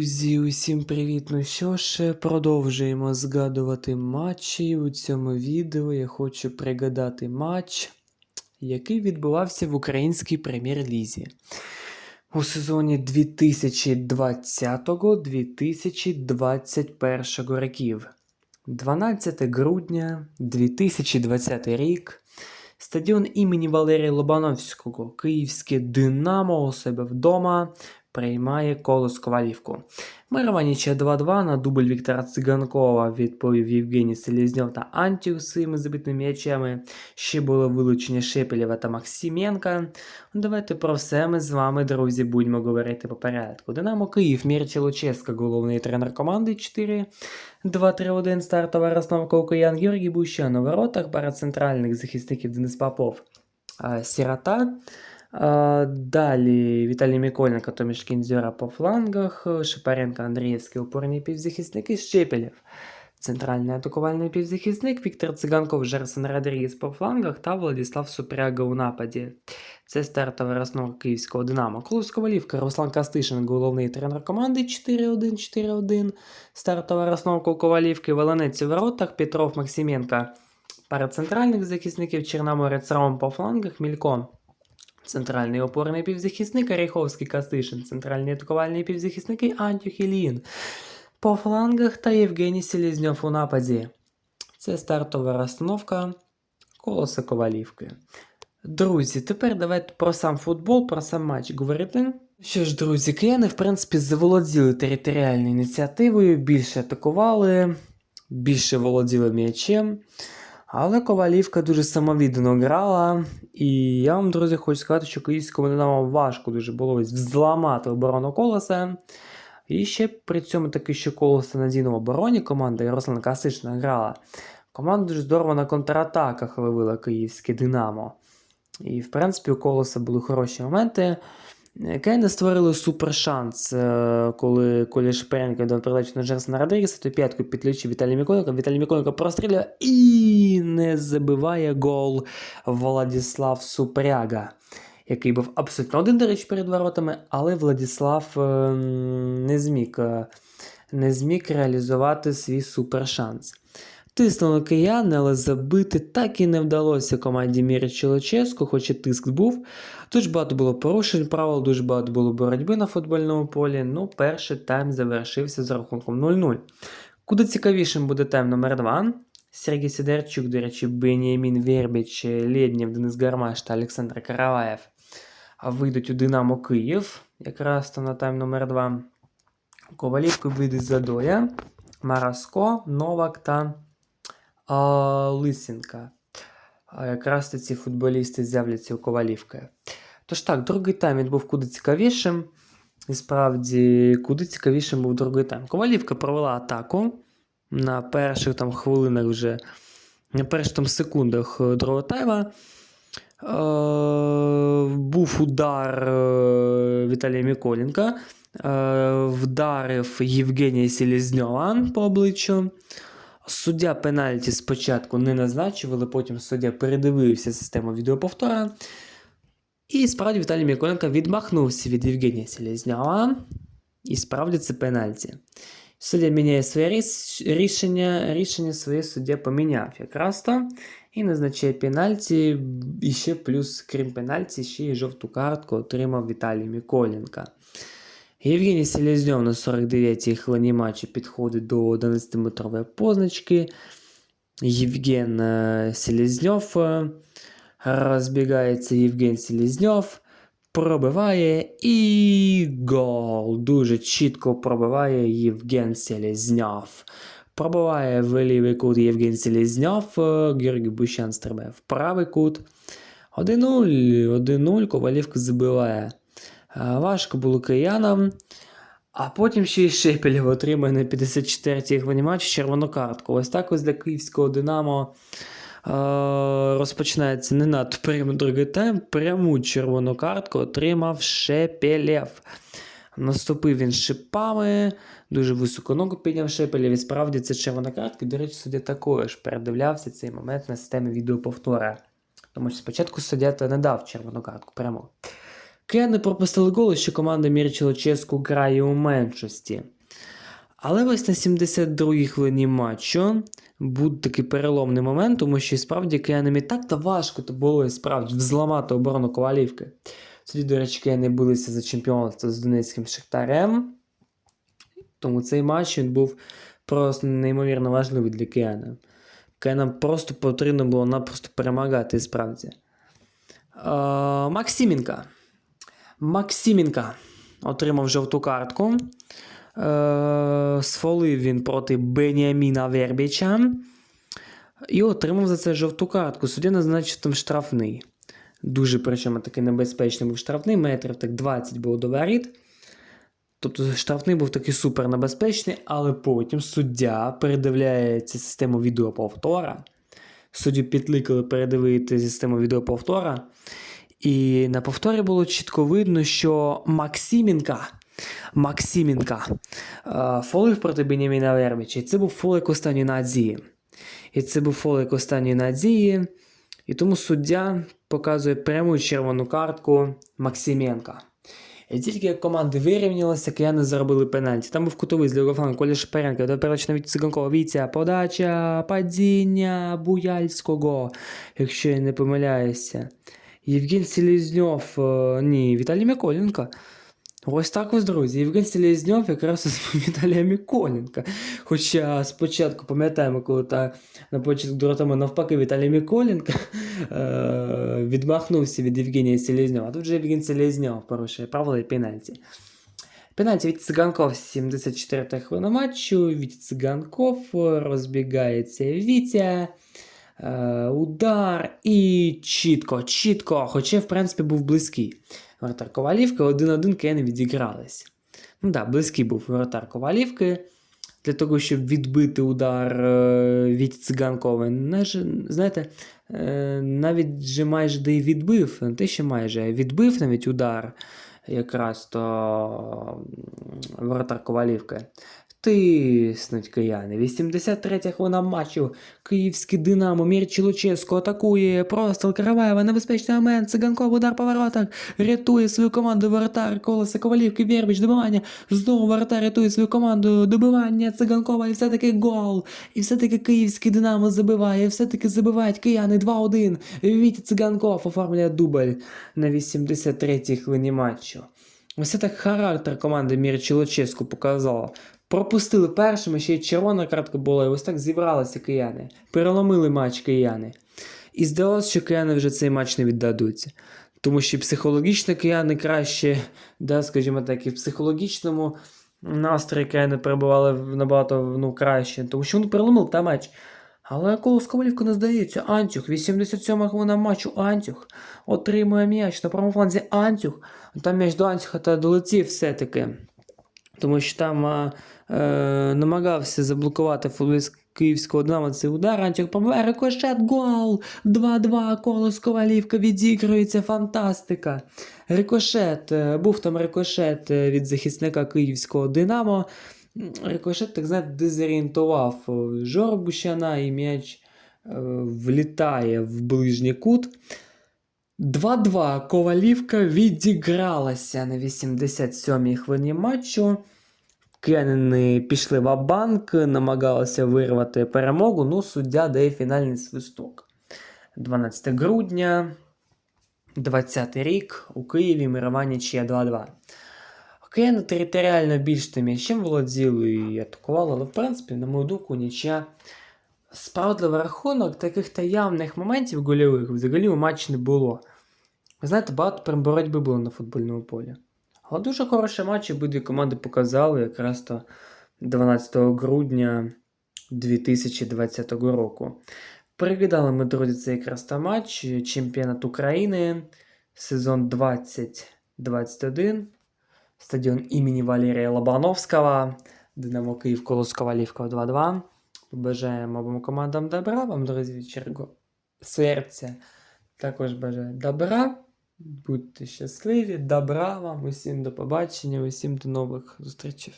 Друзі, усім привіт! Ну що ж, продовжуємо згадувати матчі. У цьому відео я хочу пригадати матч, який відбувався в українській прем'єр-лізі у сезоні 2020-2021 років. 12 грудня 2020 рік. Стадіон імені Валерія Лобановського, Київське Динамо у себе вдома приймає колос Ковалівку. Мированіча 2-2 на дубль Віктора Циганкова відповів Євгеній Селезньов та Антів своїми забитими м'ячами. Ще було вилучення Шепелєва та Максименка. Давайте про все ми з вами, друзі, будемо говорити по порядку. Динамо Київ, Мірча Лучевська, головний тренер команди 4. 2-3-1 стартова розновка Киян Георгій Бущан у воротах, пара центральних захисників Денис Попов. А, Сірота. А, Далі Віталій Миколенко, Томіш Кінзьора по флангах, Шипаренко, Андрієвський опорний півзахисник і Щепелєв. Центральний атакувальний півзахисник Віктор Циганков, Жерсон Родрігес по флангах та Владислав Супряга у нападі. Це стартова розновка київського Динамо. Клуб Ковалівка, Руслан Кастишин, головний тренер команди 4-1-4-1. Стартова розновка у Ковалівки, Волонець у воротах, Петров Максименко. Пара центральних захисників Чорноморець Ром по флангах, Мількон. Центральний опорний півзахисник Оріховський Кастишин, центральні атакувальні півзахисники Антюх Ілін. По флангах та Євгеній Селезньов у нападі. Це стартова розстановка колоса Ковалівки. Друзі, тепер давайте про сам футбол, про сам матч говорити. Що ж, друзі, кияни, в принципі, заволоділи територіальною ініціативою, більше атакували, більше володіли м'ячем. Але Ковалівка дуже самовіддано грала. І я вам, друзі, хочу сказати, що київському Динамо важко дуже було взламати оборону колоса. І ще при цьому таки, що колоса надійно в обороні команда і Руслан Касишна грала. Команда дуже здорово на контратаках ловила київське Динамо. І, в принципі, у колоса були хороші моменти. Кейни створили супер шанс, е, коли Коля Шперенко дав передачу на Джерсона Родрігеса, то п'ятку підключив Віталій Миколенко. Віталій Миколенко прострілює і не забиває гол Владислав Супряга, який був абсолютно один, до речі, перед воротами, але Владислав е, не зміг, е, не зміг реалізувати свій супершанс. Тиснули кияни, але забити так і не вдалося команді Міри Чолоческу, хоч і тиск був. Дуже багато було порушень правил, дуже багато було боротьби на футбольному полі. Ну, перший тайм завершився з рахунком 0-0. Куди цікавішим буде тайм номер 2 Сергій Сидорчук, до речі, Беніамін Вербіч, Лєднєв, Денис Гармаш та Олександр Караваєв вийдуть у Динамо Київ, якраз то на тайм номер 2 Ковалівку вийде Задоя, Мараско, Новак та а, Лисенка. А якраз то ці футболісти з'являться у Ковалівки. Тож так, другий тайм він був куди цікавішим. І справді, куди цікавішим був другий тайм. Ковалівка провела атаку на перших там хвилинах вже, на перших там секундах е, другого тайма. Е, був удар е, Віталія Міколенка. Вдарив Євгенія Селезньова по обличчю. Суддя пенальті спочатку не назначив, але потім суддя передивився систему відеоповтора. І справді Віталій Миколенко відмахнувся від Євгенія Селезньова. І справді це пенальті. Суддя міняє своє рішення, рішення своє суддя поміняв якраз то. І назначає пенальті. І ще плюс, крім пенальті, ще й жовту картку отримав Віталій Миколенко. Євгеній Селезньов на 49-й хвилині матчу підходить до 11-метрової позначки. Євген е, Селезньов е, розбігається Євген Селезньов, пробиває і гол. Дуже чітко пробиває Євген Селезньов. Пробиває в лівий кут Євген Селезньов, е, Георгій Бущан стрибає в правий кут. 1-0, 1-0, Ковалівка забиває. Е, Важко було киянам. А потім ще й Шепелєв отримає на 54-й хвилині матчу червону картку. Ось так ось для київського Динамо е, розпочинається не надто прямо другий тайм. Пряму червону картку отримав Шепелєв. Наступив він шипами, дуже високу ногу підняв Шепелєв. І справді це червона картка. До речі, суддя також передивлявся цей момент на системі відеоповтора. Тому що спочатку суддя не дав червону картку прямо. Кияни пропустили гол, що команда Мірчило Ческу грає у меншості. Але ось на 72-й хвилині матчу був такий переломний момент, тому що і справді киянам і так то важко то було справді взламати оборону Ковалівки. Тоді, до речі, кияни билися за чемпіонство з Донецьким Шахтарем. Тому цей матч він був просто неймовірно важливий для киян. Киянам просто потрібно було напросто перемагати справді. Максименка. Максименка отримав жовту картку. Е, сфолив він проти Беніаміна Вербіча. І отримав за це жовту картку. Суддя назначив там штрафний. Дуже причому такий небезпечний був штрафний, метрів так 20 було до воріт. Тобто штрафний був такий супер небезпечний, але потім суддя передивляється систему відеоповтора. Суддю підкликали передивити систему відеоповтора. І на повторі було чітко видно, що Максименка, Максименка е, фолив проти Беняміна Вербіча. І це був фолик останньої надії. І це був фолик останньої надії. І тому суддя показує пряму червону картку Максименка. І тільки як команди вирівнялися, кияни заробили пенальті. Там був кутовий з Львова Коля Шперенка, до передачі навіть Циганкова. Віця, подача, падіння Буяльського, якщо я не помиляюся. Євген Селезньов, е, ні, Віталій Миколенко. Ось так ось, друзі. Євген Селезньов якраз з Віталія Миколенка. Хоча спочатку пам'ятаємо, коли та на початку дуротами навпаки Віталій Миколенко е- відмахнувся від Євгенія Селезньова. А тут вже Євген Селезньов порушує правила і пенальті. Пенальті від Циганков 74 хвилина матчу. Від Циганков розбігається Вітя. Е, удар і чітко, чітко, хоча, в принципі, був близький. Вратар Ковалівки 1-1 Кияни відігрались. Ну так, да, близький був вратар Ковалівки. Для того, щоб відбити удар е, від циганкова. Знаєте, е, навіть же майже де й відбив, не те, що майже відбив навіть удар якраз то м, вратар Ковалівки. Тиснуть кияни. 83 хвилина матчу. Київський Динамо Луческо атакує. Простріл Караваєва. Небезпечний момент. Циганков удар по воротах. Рятує свою команду воротар. Колеса Ковалівки. Вєрбіч добивання. Знову воротар рятує свою команду. Добивання Циганкова. І все-таки гол. І все-таки київський Динамо забиває. І все-таки забивають кияни 2-1. Вітя Циганков оформлює дубль на 83-й хвилині матчу. Ось так характер команди Мірчі Луческу показала. Пропустили першими, ще й червона картка була, і ось так зібралися кияни. Переломили матч кияни. І здалося, що кияни вже цей матч не віддадуться. Тому що психологічно кияни краще, да, скажімо так, і в психологічному настрої кияни перебували набагато ну, краще, тому що вони переломили та матч. Але коло Ковалівку не здається. Антюх, 87 хвилина матчу Антюх отримує м'яч на правому фланзі Антюх. Там м'яч до Антюха та долетів все-таки. Тому що там е, намагався заблокувати футболіст київського Динамо цей удар. Антюх пробиває рикошет, гол! 2-2, колос Ковалівка відігрується, фантастика. Рикошет, е, був там рикошет е, від захисника київського Динамо. Рикошет, так знаєте, дезорієнтував е, Жорбущана і м'яч влітає в ближній кут. 2-2 Ковалівка відігралася на 87-й хвилині матчу. Киянини пішли в банк намагалися вирвати перемогу. Ну, суддя дає фінальний свисток. 12 грудня, 20 рік у Києві мирування нічия 2-2. Кияни територіально більш тим м'ячем володіли і атакували, але в принципі, на мою думку, нічия справедливий рахунок таких та явних моментів гольових взагалі у матчі не було. Ви знаєте, багато прям боротьби було на футбольному полі. Але дуже хороші матчі обидві команди показали якраз то 12 грудня 2020 року. Переглядали ми, друзі, цей якраз то матч чемпіонат України, сезон 2021, стадіон імені Валерія Лобановського, Динамо Київ Колос Ковалівка 2-2. Бажаємо обом командам добра, вам, друзі, від серця. Також бажаю добра. Будьте щасливі, добра вам, усім до побачення, усім до нових зустрічей.